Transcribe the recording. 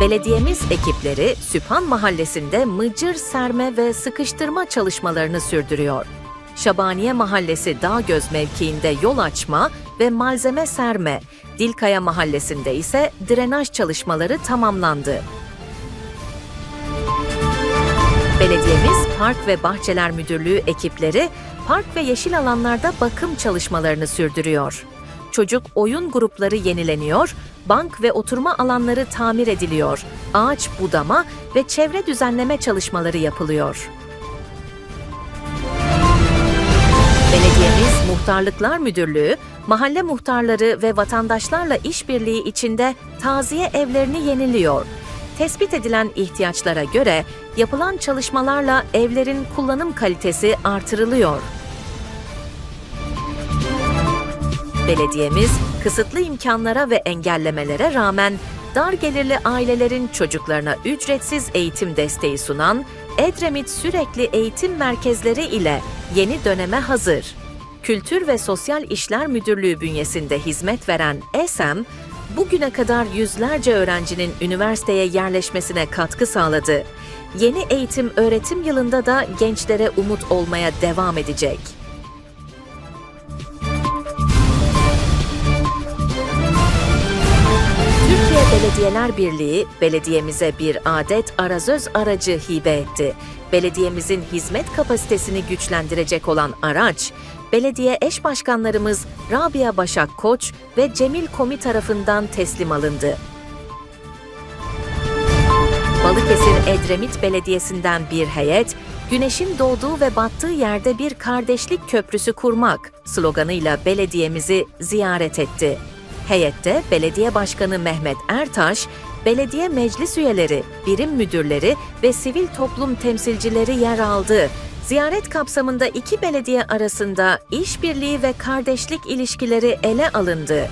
Belediyemiz ekipleri Süphan Mahallesi'nde mıcır serme ve sıkıştırma çalışmalarını sürdürüyor. Şabaniye Mahallesi Dağgöz mevkiinde yol açma ve malzeme serme, Dilkaya Mahallesi'nde ise drenaj çalışmaları tamamlandı. Belediyemiz Park ve Bahçeler Müdürlüğü ekipleri park ve yeşil alanlarda bakım çalışmalarını sürdürüyor. Çocuk oyun grupları yenileniyor, bank ve oturma alanları tamir ediliyor, ağaç budama ve çevre düzenleme çalışmaları yapılıyor. Belediyemiz Muhtarlıklar Müdürlüğü, mahalle muhtarları ve vatandaşlarla işbirliği içinde taziye evlerini yeniliyor. Tespit edilen ihtiyaçlara göre yapılan çalışmalarla evlerin kullanım kalitesi artırılıyor. Belediyemiz kısıtlı imkanlara ve engellemelere rağmen dar gelirli ailelerin çocuklarına ücretsiz eğitim desteği sunan Edremit Sürekli Eğitim Merkezleri ile yeni döneme hazır. Kültür ve Sosyal İşler Müdürlüğü bünyesinde hizmet veren ESEM, bugüne kadar yüzlerce öğrencinin üniversiteye yerleşmesine katkı sağladı. Yeni eğitim öğretim yılında da gençlere umut olmaya devam edecek. Belediyeler Birliği belediyemize bir adet arazöz aracı hibe etti. Belediyemizin hizmet kapasitesini güçlendirecek olan araç, belediye eş başkanlarımız Rabia Başak Koç ve Cemil Komi tarafından teslim alındı. Balıkesir Edremit Belediyesi'nden bir heyet, Güneşin doğduğu ve battığı yerde bir kardeşlik köprüsü kurmak sloganıyla belediyemizi ziyaret etti. Heyette Belediye Başkanı Mehmet Ertaş, belediye meclis üyeleri, birim müdürleri ve sivil toplum temsilcileri yer aldı. Ziyaret kapsamında iki belediye arasında işbirliği ve kardeşlik ilişkileri ele alındı.